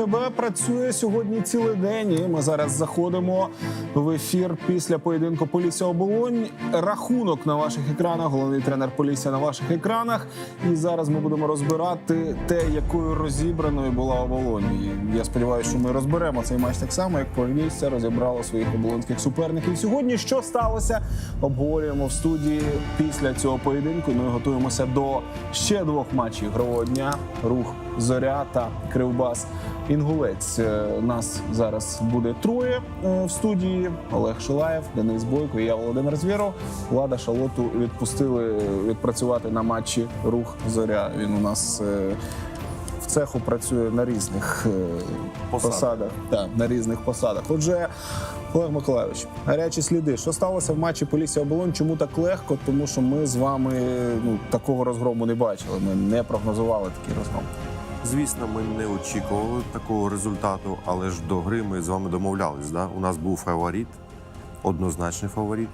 ТБ працює сьогодні цілий день. І ми зараз заходимо в ефір після поєдинку Полісся Оболонь. Рахунок на ваших екранах. Головний тренер Полісся на ваших екранах. І зараз ми будемо розбирати те, якою розібраною була оболонь. І я сподіваюся, що ми розберемо цей матч так само, як Полісся розібрало своїх оболонських суперників. Сьогодні що сталося? Обговорюємо в студії після цього поєдинку. Ну і готуємося до ще двох матчів ігрового дня. Рух Зоря та Кривбас. Інгулець Е, нас зараз буде троє е, в студії. Олег Шилаєв, Денис Бойко і я Володимир Звєров. Влада Шалоту відпустили відпрацювати на матчі Рух Зоря. Він у нас е, в цеху працює на різних е, Посадах. Так, на різних посадах. Отже, Олег Миколайович, гарячі сліди. Що сталося в матчі Полісся Оболонь? Чому так легко? Тому що ми з вами ну такого розгрому не бачили. Ми не прогнозували такий розгром. Звісно, ми не очікували такого результату, але ж до гри ми з вами домовлялись. Да? У нас був фаворит, однозначний фаворит,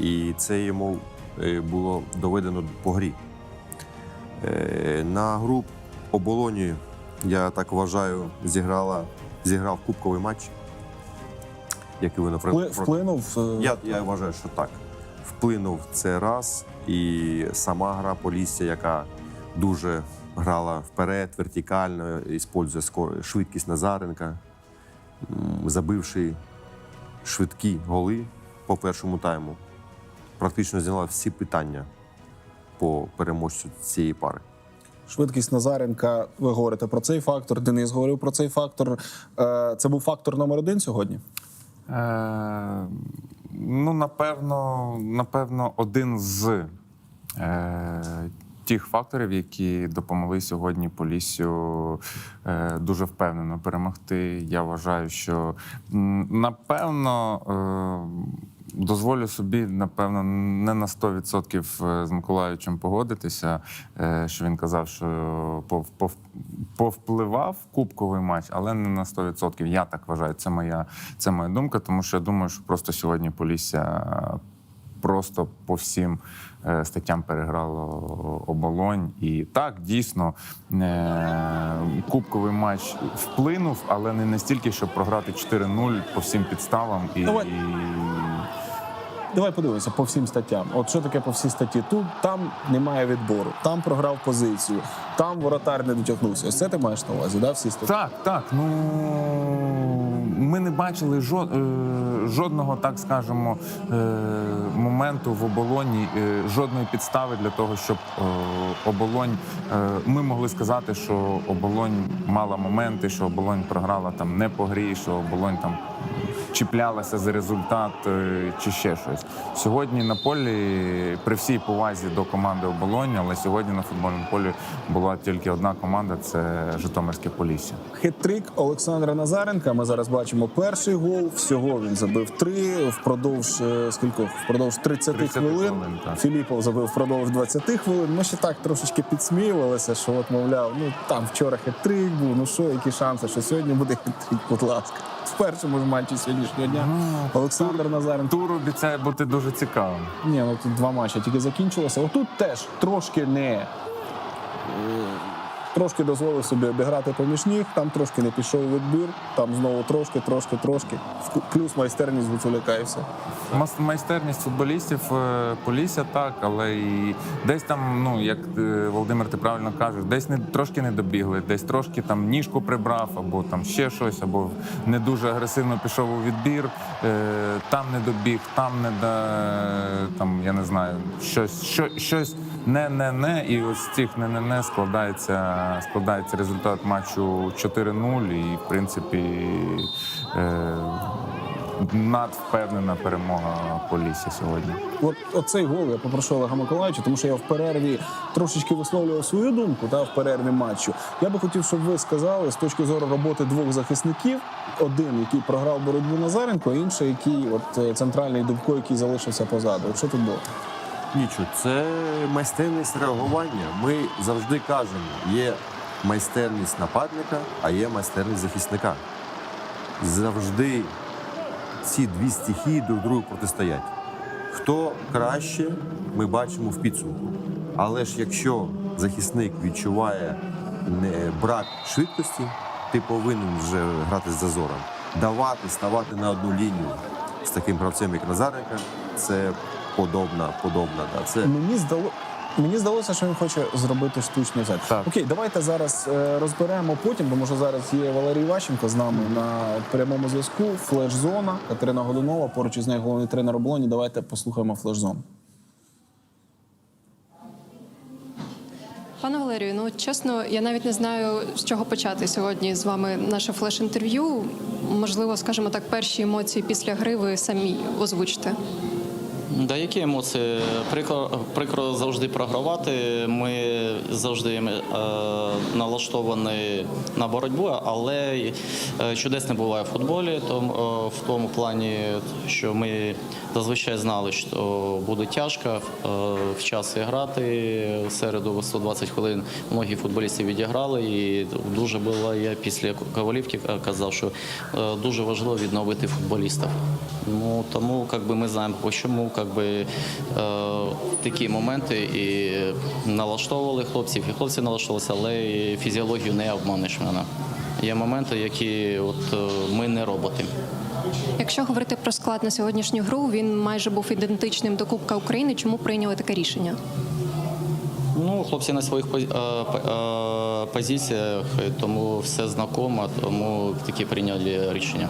і це йому е, було доведено по грі. Е, На гру оболоні, я так вважаю, зіграла, зіграв кубковий матч, який ви наприклад. Вплинув е, Я, я вважаю, що так. Вплинув це раз, і сама гра Полісся, яка дуже грала вперед, вертикально, іспользує швидкість Назаренка, забивши швидкі голи по першому тайму, практично зняла всі питання по переможцю цієї пари. швидкість Назаренка. Ви говорите про цей фактор. Денис говорив про цей фактор. Е, Це був фактор номер один сьогодні. Е, ну, напевно, напевно, один з е, тих факторів, які допомогли сьогодні Поліссю е, дуже впевнено перемогти. Я вважаю, що напевно. Е, Дозволю собі, напевно, не на 100% з Миколаївичем погодитися, е, що він казав, що пов- пов- повпливав кубковий матч, але не на 100%. Я так вважаю. Це моя, це моя думка, тому що я думаю, що просто сьогодні Полісся просто по всім е, статтям переграло оболонь. І так, дійсно, е, кубковий матч вплинув, але не настільки, щоб програти 4-0 по всім підставам. І, Давай. Давай подивимося по всім статтям. От що таке по всій статті? Тут там немає відбору, там програв позицію, там воротар не дотягнувся. Ось це ти маєш на увазі, да? Всі статті? Так, так. Ну ми не бачили е, жодного, так скажемо, е, моменту в оболоні, е, жодної підстави для того, щоб оболонь. Ми могли сказати, що оболонь мала моменти, що оболонь програла там не по грі, що оболонь там чіплялася за результат е, чи ще щось. Сьогодні на полі, при всій повазі до команди оболонь, але сьогодні на футбольному полі була тільки одна команда це Житомирське Полісся. Хет-трик Олександра Назаренка. Ми зараз бачимо перший гол. Всього він забив три впродовж е, скількох? Впродовж 30, 30 хвилин. хвилин. Філіпов забив впродовж 20 хвилин. Ми ще так трошечки підсміювалися, що от мовляв, ну там вчора хет-трик був. Ну що, які шанси, що сьогодні буде хет-трик, будь ласка. В першому ж матчі сьогоднішнього дня Олександр Назаренко. Тур обіцяє бути дуже цікавим. Ні, ну тут два матчі тільки закінчилося. Отут теж трошки не. Трошки дозволив собі обіграти поміж ніг, там трошки не пішов відбір, там знову трошки, трошки, трошки. Плюс майстерність Гуцуляка і все. Майстерність футболістів е, Полісся так, але і десь там, ну як е, Володимир, ти правильно кажеш, десь не трошки не добігли, десь трошки там ніжку прибрав, або там ще щось, або не дуже агресивно пішов у відбір, е, там не добіг, там не да там, я не знаю, щось, що, щось не не не і ось цих не не не складається складається результат матчу 4-0 і в принципі. Е, надвпевнена перемога Полісся сьогодні. От оцей гол я попрошу Олега Миколаївича, тому що я в перерві трошечки висловлював свою думку та в перерві матчу. Я би хотів, щоб ви сказали з точки зору роботи двох захисників: один, який програв боротьбу Назаренко, інший, який от е, центральний Дубко, який залишився позаду. От що тут було? Нічого, це майстерність реагування. Ми завжди кажемо, є майстерність нападника, а є майстерність захисника. Завжди ці дві стихії друг другу протистоять. Хто краще, ми бачимо в підсумку. Але ж якщо захисник відчуває не брак швидкості, ти повинен вже грати з зазором. Давати, ставати на одну лінію з таким гравцем, як Назаренко, це подобна, подобна. Да. Це Мені здало. Мені здалося, що він хоче зробити штучний зад. Так. Окей, давайте зараз е, розберемо потім, тому що зараз є Валерій Ващенко з нами на прямому зв'язку. Флеш-зона. Катерина Годунова, поруч із нею головний тренер оболоні. Давайте послухаємо флеш-зону. Пане Валерію, ну чесно, я навіть не знаю, з чого почати сьогодні з вами наше флеш-інтерв'ю. Можливо, скажімо так, перші емоції після гри ви самі озвучите. Да, які емоції? Прикро, прикро завжди програвати. Ми завжди е, налаштовані на боротьбу, але е, чудес не буває в футболі, тому, е, в тому плані, що ми зазвичай знали, що буде тяжко е, в час грати. В середу 120 хвилин многі футболісти відіграли, і дуже було я після Ковалівки казав, що дуже важливо відновити футболістів. Ну тому как би, ми знаємо, чому как би, е, такі моменти і налаштовували хлопців, і хлопці налаштовувалися, але і фізіологію не обманеш мене. Є моменти, які от, е, ми не роботи. Якщо говорити про склад на сьогоднішню гру, він майже був ідентичним до Кубка України. Чому прийняли таке рішення? Ну, хлопці на своїх е, позиціях, тому все знакомо, тому такі прийняли рішення.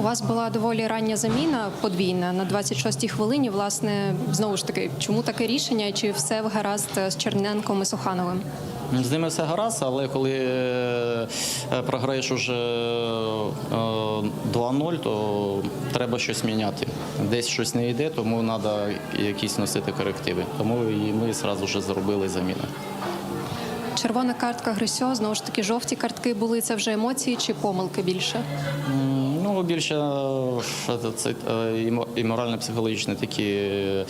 У вас була доволі рання заміна подвійна на 26-й хвилині. Власне, знову ж таки, чому таке рішення? Чи все гаразд з Черненком і Сухановим? З ними все гаразд, але коли е, е, програєш уже е, 2-0, то треба щось міняти. Десь щось не йде, тому треба якісь носити корективи. Тому і ми одразу вже зробили заміну. Червона картка Грисьо, знову ж таки, жовті картки були. Це вже емоції чи помилки більше? М, Ну, більше е, це е, і морально-психологічні такі е,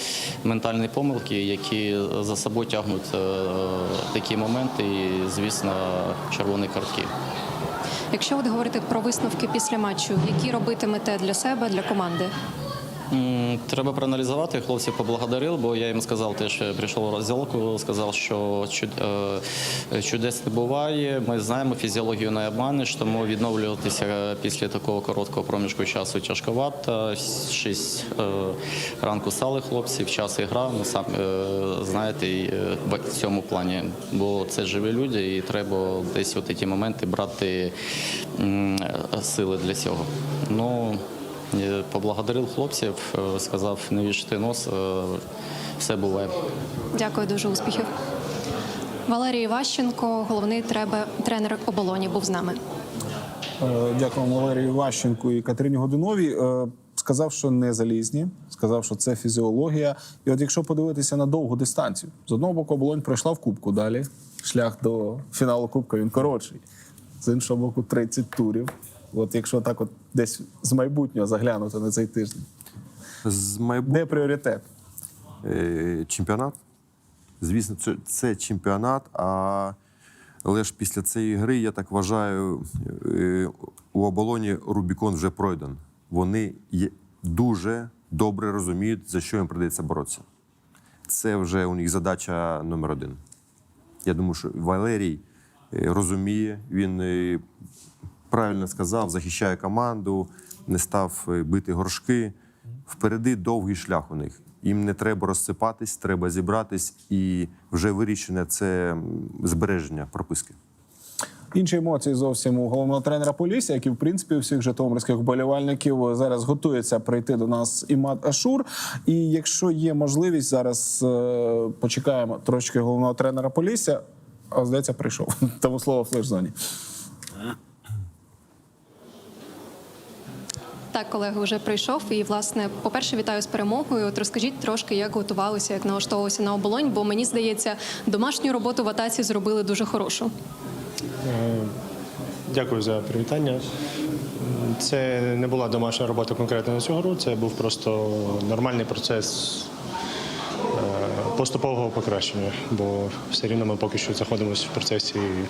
ментальні помилки, які за собою тягнуть такі моменти, і, звісно, червоні картки. Якщо от говорити про висновки після матчу, які робитимете для себе, для команди? Треба проаналізувати. Хлопців поблагодарив, бо я їм сказав, теж прийшов у розділку, сказав, що е, чудес не буває. Ми знаємо фізіологію не обманеш, тому відновлюватися після такого короткого проміжку часу тяжковато. Шість е, ранку стали хлопці, в час і гра. Ну, сам е, знаєте, і, е, в цьому плані, бо це живі люди, і треба десь от ті моменти брати сили для цього. Ну, поблагодарив хлопців, е, сказав, не вішати нос, е, все буває. Дякую, дуже успіхів. Валерій Ващенко, головний тренер оболоні, був з нами. Е, Дякуємо Валерію Ващенку і Катерині Годуновій. Сказав, що не залізні, сказав, що це фізіологія. І от якщо подивитися на довгу дистанцію, з одного боку оболонь пройшла в кубку далі. Шлях до фіналу кубка він коротший. З іншого боку, 30 турів. От якщо так, от десь з майбутнього заглянути на цей тиждень, з майбутнього. де пріоритет? Е, чемпіонат. Звісно, це, це чемпіонат. А, але ж після цієї гри, я так вважаю, е, у оболоні Рубікон вже пройден. Вони є, дуже добре розуміють, за що їм прийдеться боротися. Це вже у них задача номер один. Я думаю, що Валерій е, розуміє, він е, правильно сказав, захищає команду, не став е, бити горшки. Впереди довгий шлях у них. Їм не треба розсипатись, треба зібратись, і вже вирішене це збереження прописки. Інші емоції зовсім у головного тренера Полісся, як і в принципі у всіх житомирських вболівальників зараз готується прийти до нас Імад Ашур. І якщо є можливість, зараз е, почекаємо трошки головного тренера Полісся. А здається, прийшов. Тому слово флеш-зоні. Так, колега вже прийшов. І, власне, по-перше, вітаю з перемогою. От розкажіть трошки, як готувалися, як налаштовувалися на оболонь, бо мені здається, домашню роботу в атаці зробили дуже хорошу. Е, Дякую за привітання. Це не була домашня робота конкретно на цю гру, це був просто нормальний процес е, поступового покращення, бо все рівно ми поки що знаходимося в процесі е,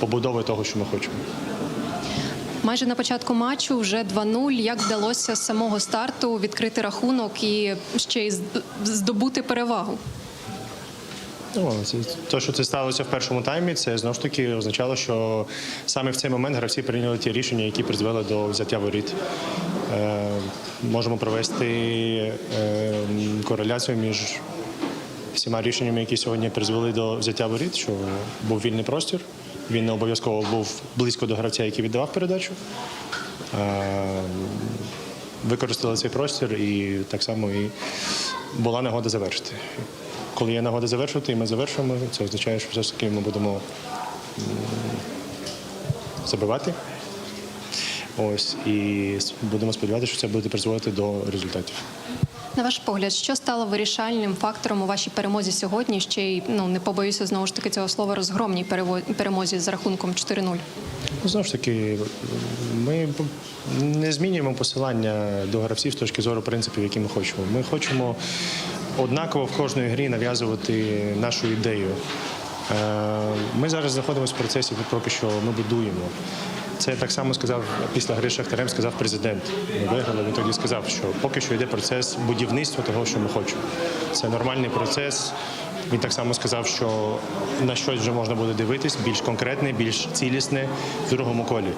побудови того, що ми хочемо. Майже на початку матчу вже 2-0. Як вдалося з самого старту відкрити рахунок і ще й здобути перевагу? Ну, те, що це сталося в першому таймі, це знову ж таки означало, що саме в цей момент гравці прийняли ті рішення, які призвели до взяття воріт. Е, можемо провести е, кореляцію між всіма рішеннями, які сьогодні призвели до взяття воріт, що був вільний простір. Він не обов'язково був близько до гравця, який віддавав передачу. Е, використали цей простір і так само і була нагода завершити. Коли є нагода завершувати, і ми завершуємо, це означає, що все ж таки ми будемо забивати. Ось і будемо сподіватися, що це буде призводити до результатів. На ваш погляд, що стало вирішальним фактором у вашій перемозі сьогодні? Ще й ну не побоюся знову ж таки цього слова розгромній перемозі з рахунком 4-0. Ну, Знову ж таки, ми не змінюємо посилання до гравців з точки зору принципів, які ми хочемо. Ми хочемо однаково в кожній грі нав'язувати нашу ідею. Е, Ми зараз знаходимося в процесі, поки що ми будуємо. Це так само сказав після гри Шахтарем, сказав президент. Ми виграли. Він тоді сказав, що поки що йде процес будівництва того, що ми хочемо. Це нормальний процес. Він так само сказав, що на щось вже можна буде дивитись, більш конкретне, більш цілісне в другому колі.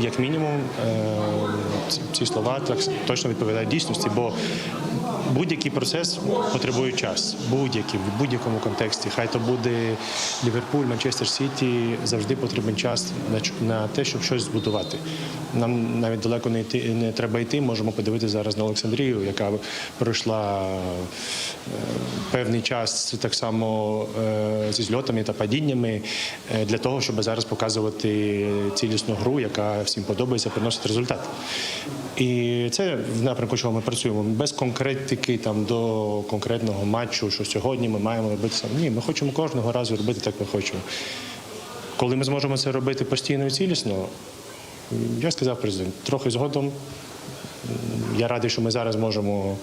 Як мінімум, е, ці- слова так точно відповідають дійсності, бо будь-який процес потребує час. Будь-який, в будь-якому контексті. Хай то буде Ліверпуль, Манчестер Сіті, завжди потрібен час на, те, щоб щось збудувати. Нам навіть далеко не йти не треба йти. Можемо подивитися зараз на Олександрію, яка пройшла е, певний час так само е, зі зльотами та падіннями е, для того, щоб зараз показувати цілісну гру, яка всім подобається, приносить результат. І це в напрямку, чого ми працюємо. Без конкретики там до конкретного матчу, що сьогодні ми маємо робити саме. Ні, ми хочемо кожного разу робити так, як ми хочемо. Коли ми зможемо це робити постійно і цілісно, я сказав президент, трохи згодом я радий, що ми зараз можемо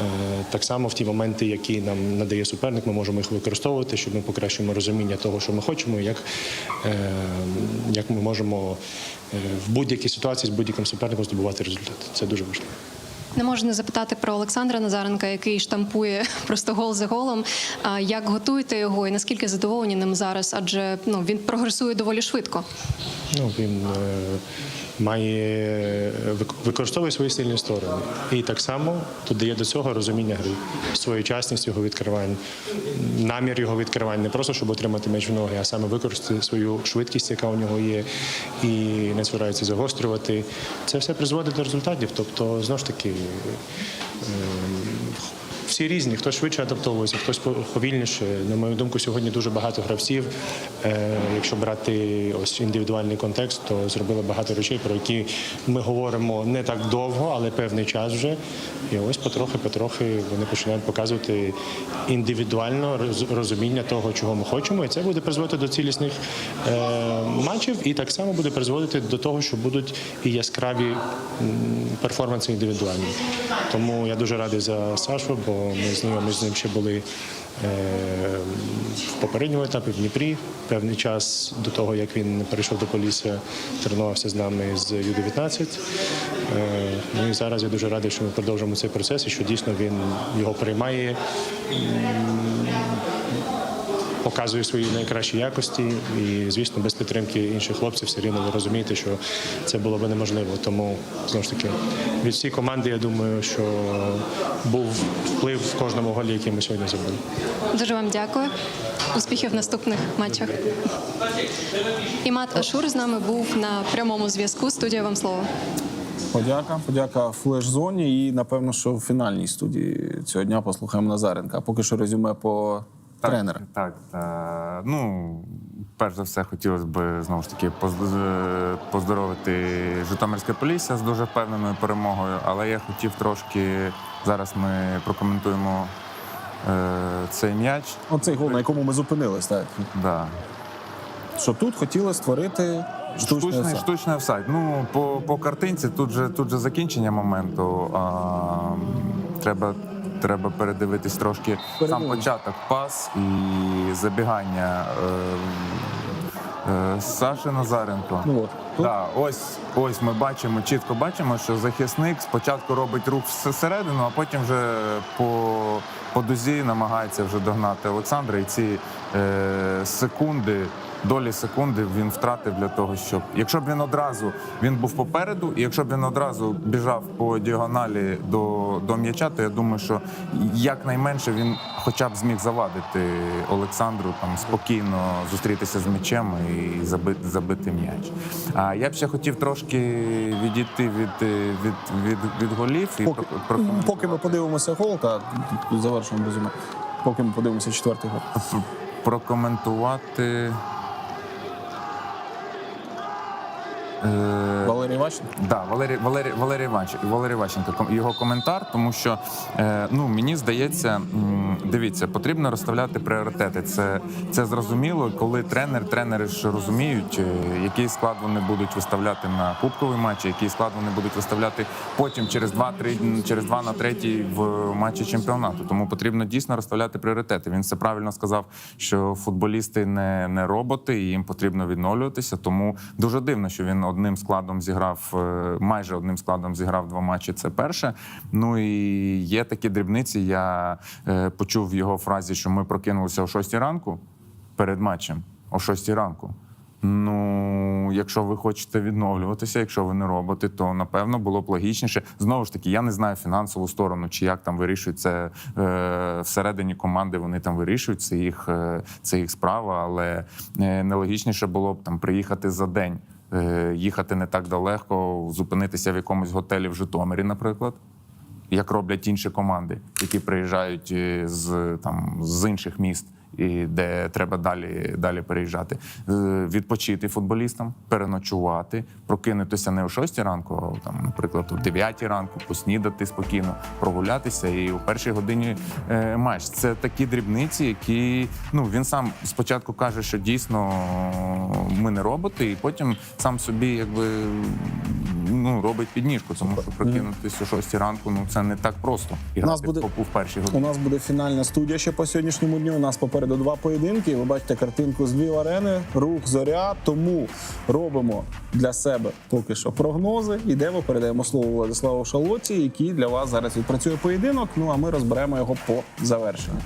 е, так само в ті моменти, які нам надає суперник, ми можемо їх використовувати, щоб ми покращуємо розуміння того, що ми хочемо, і як, е, як ми можемо е, в будь-якій ситуації з будь-яким суперником здобувати результат. Це дуже важливо. Не можу не запитати про Олександра Назаренка, який штампує просто гол за голом. Як готуєте його і наскільки задоволені ним зараз? Адже ну він прогресує доволі швидко. Ну, він е, має використовує свої сильні сторони. І так само тут дає до цього розуміння гри, своєчасність його відкривань, намір його відкривань, не просто щоб отримати м'яч в ноги, а саме використати свою швидкість, яка у нього є, і не збирається загострювати. Це все призводить до результатів. Тобто, знову ж таки. Всі різні, хтось швидше адаптовується, хтось повільніше. На мою думку, сьогодні дуже багато гравців. Е, якщо брати ось індивідуальний контекст, то зробили багато речей, про які ми говоримо не так довго, але певний час вже. І ось потрохи-потрохи вони починають показувати індивідуально роз- розуміння того, чого ми хочемо, і це буде призводити до цілісних е, матчів, і так само буде призводити до того, що будуть і яскраві м, перформанси індивідуальні. Тому я дуже радий за Сашу, бо ми знайомі з ним ще були е, в попередньому етапі в Дніпрі. Певний час до того, як він перейшов до Полісся, тренувався з нами з Ю-19. Е, ну і зараз я дуже радий, що ми продовжуємо цей процес і що дійсно він його приймає показує свої найкращі якості. І, звісно, без підтримки інших хлопців все рівно ви розумієте, що це було би неможливо. Тому знову ж таки від всієї команди я думаю, що був вплив в кожному голі, який ми сьогодні зробили. Дуже вам дякую. Успіхів в наступних матчах. Імат Ашур з нами був на прямому зв'язку. Студія вам слово. Подяка, подяка флеш-зоні. І напевно, що в фінальній студії цього дня послухаємо Назаренка. А поки що резюме по тренера. Так, та, ну, перш за все, хотілося б знову ж таки е, поздоровити Житомирське Полісся з дуже впевненою перемогою. Але я хотів трошки зараз ми прокоментуємо е, цей м'яч. Оцей гол, на якому ми зупинились, так. Да. Що тут хотіли створити штучний Штучний, штучний офсайд. Ну, по, по картинці тут же, тут же закінчення моменту. А, треба, треба передивитись трошки сам початок пас і забігання. Е, е, Назаренко. Ну от. Да, ось, ось ми бачимо, чітко бачимо, що захисник спочатку робить рух всередину, а потім вже по, по дузі намагається вже догнати Олександра. І ці е, секунди, долі секунди він втратив для того, щоб якщо б він одразу він був попереду, і якщо б він одразу біжав по діагоналі до, до м'яча, то я думаю, що якнайменше він хоча б зміг завадити Олександру там спокійно зустрітися з м'ячем і забити, забити м'яч. А я б ще хотів трошки відійти від, від, від, від голів і поки, про- поки ми подивимося гол, та тут завершуємо резюме. Поки ми подивимося четвертий гол. прокоментувати. Е, Валерій Ващенко. Да, Валерій Валерій Валерій Іванович, Валерій Ващенко, його коментар, тому що е, ну мені здається, дивіться, потрібно розставляти пріоритети. Це це зрозуміло, коли тренер, тренери ж розуміють, е, який склад вони будуть виставляти на кубковий матч, який склад вони будуть виставляти потім через 2-3, через 2 на 3 в матчі чемпіонату. Тому потрібно дійсно розставляти пріоритети. Він це правильно сказав, що футболісти не, не роботи, і їм потрібно відновлюватися. Тому дуже дивно, що він одним складом зіграв, е, майже одним складом зіграв два матчі. Це перше. Ну і є такі дрібниці. Я е, почув в його фразі, що ми прокинулися о 6 ранку перед матчем, о 6 ранку. Ну, якщо ви хочете відновлюватися, якщо ви не робите, то напевно було б логічніше. Знову ж таки, я не знаю фінансову сторону, чи як там вирішують е, всередині команди. Вони там вирішують це їх, е, це їх справа, але е, нелогічніше було б там приїхати за день, їхати не так далеко, зупинитися в якомусь готелі в Житомирі, наприклад як роблять інші команди, які приїжджають е, з там з інших міст. І де треба далі далі переїжджати, Е, відпочити футболістам, переночувати, прокинутися не о 6 ранку, а там, наприклад, о 9 ранку, поснідати спокійно, прогулятися. І у першій годині е, матч. Це такі дрібниці, які ну він сам спочатку каже, що дійсно ми не роботи, і потім сам собі якби ну робить підніжку, тому що прокинутися о 6 ранку. Ну це не так просто. І У нас буде- в першій У нас буде фінальна студія ще по сьогоднішньому дню. У нас попереду два поєдинки. Ви бачите картинку з Львів арени, рух зоря. Тому робимо для себе поки що прогнози. Ідемо, передаємо слово Владиславу Шалоці, який для вас зараз відпрацює поєдинок. Ну а ми розберемо його по завершенню.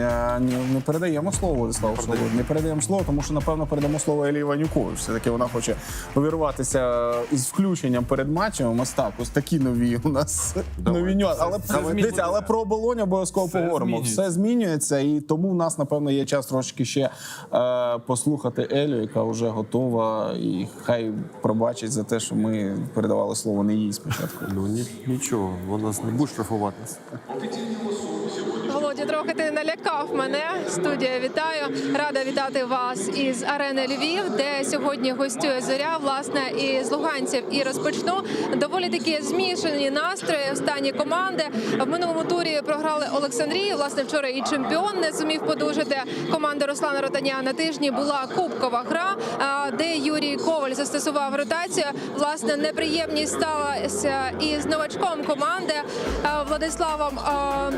Ні, ні, не передаємо слово Владиславу Шалоці. Не передаємо слово, тому що напевно передамо слово Елі Іванюкові. Все таки вона хоче увірватися із включенням перед матчем. Ось так, ось такі нові у нас нові нюанси. Але дивіться, але про оболонь обов'язково поговоримо. змінюється. Все змінюється, і тому у нас напевно є час трошки ще е, послухати Елю, яка вже готова, і хай пробачить за те, що ми передавали слово не їй спочатку. Ну ні, нічого, вона не буде штрафувати. Володя, трохи ти налякав мене. Студія вітаю. Рада вітати вас із арени Львів, де сьогодні гостює зоря, власне, із луганців. І розпочну доволі такі змішані настрої в стані команди. В минулому турі програли Олександрію. Власне, вчора і чемпіон не зумів подужати. Команда Руслана Ротаня на тижні була кубкова гра, де Юрій Коваль застосував ротацію. Власне, неприємність сталася із новачком команди Владиславом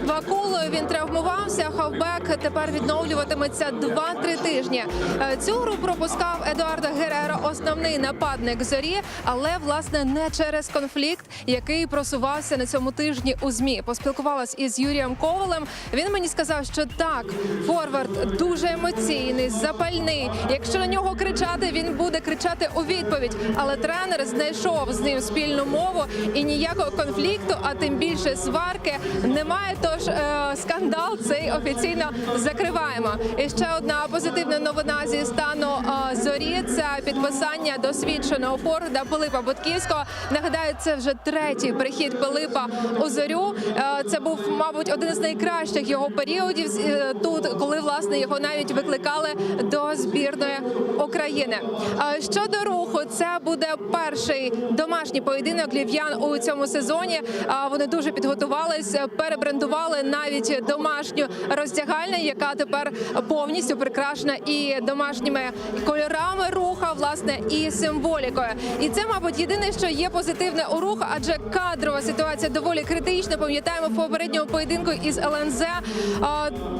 Вакулою. Він травмувався. Хавбек тепер відновлюватиметься 2-3 тижні. Е, Цю гру пропускав Едуардо Гереро, основний нападник зорі, але власне не через конфлікт, який просувався на цьому тижні у змі. Поспілкувалась із Юрієм Ковалем. Він мені сказав, що так, форвард дуже емоційний, запальний. Якщо на нього кричати, він буде кричати у відповідь. Але тренер знайшов з ним спільну мову і ніякого конфлікту, а тим більше сварки немає. Тож е, скандал цей офіційно закриваємо. І ще одна позитивна новина зі стану зорі це підписання досвідченого форварда Пилипа Бутківського. Нагадаю, це вже третій прихід Пилипа у зорю. Це був, мабуть, один з найкращих його періодів е, тут, коли власне його навіть викликали до збірної України. Щодо руху, це буде перший домашній поєдинок лів'ян у цьому сезоні. Е, Вони дуже підготувались, е, перебрендували навіть дома домашню роздягальню, яка тепер повністю прикрашена і домашніми кольорами руха, власне, і символікою. І це, мабуть, єдине, що є позитивне у руху, адже кадрова ситуація доволі критична. Пам'ятаємо в попередньому поєдинку із ЛНЗ.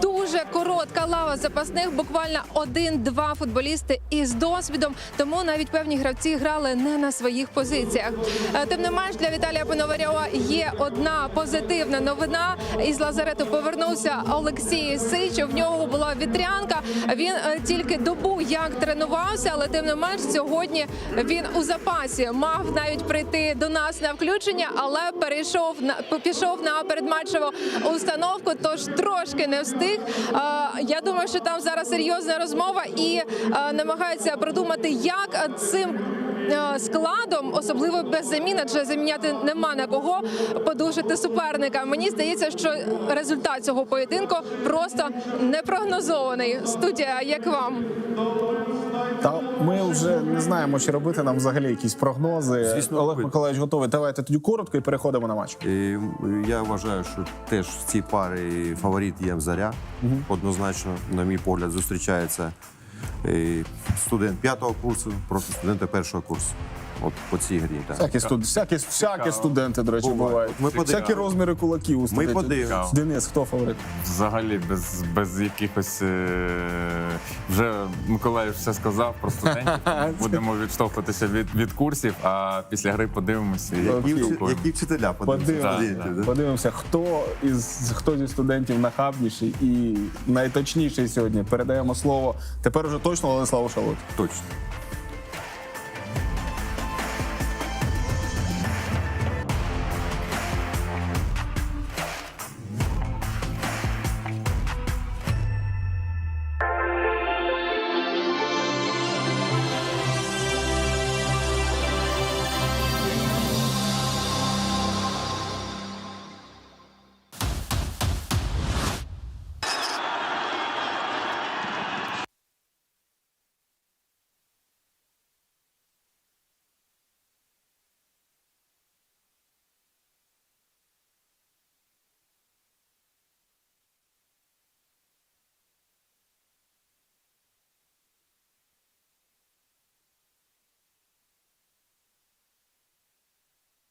Дуже коротка лава запасних, буквально один-два футболісти із досвідом. Тому навіть певні гравці грали не на своїх позиціях. Е, Тим не менш, для Віталія Пономарьова є одна позитивна новина. Із лазарету повернувся Олексій Сич. В нього була вітрянка. Він е, тільки добу як тренувався, але тим не менш сьогодні він у запасі мав навіть прийти до нас на включення, але перейшов на пішов на передматчеву установку. Тож трошки не встиг. Е, Я думаю, що там зараз серйозна розмова і е, намагаються продумати, як цим складом, особливо без замін, адже заміняти нема на кого подужити суперника. Мені здається, що результат цього поєдинку просто непрогнозований. Студія, як вам? Та ми вже не знаємо, що робити. Нам взагалі якісь прогнози. Звісно, Олег робити. Миколаївич готовий. Давайте тоді коротко і переходимо на матч. І я вважаю, що теж в цій парі фаворит є заря. Однозначно, на мій погляд, зустрічається е, студент п'ятого курсу проти студента першого курсу. От по цій грі. Так. Всякі, студ... всякі, всякі студенти, до речі, Буває. бувають. Ми. Всякі розміри кулаків у Ми студентів. подивимося. Денис, хто фаворит? Взагалі без, без якихось е, вже Миколаїв все сказав про студентів. тому Будемо відштовхуватися від, від курсів, а після гри подивимося. Які, думаємо. які вчителя подивимося? Подивимося, студентів, да? подивимося, хто із хто зі студентів нахабніший і найточніший сьогодні. Передаємо слово тепер уже точно Владиславу Шалоті. Точно.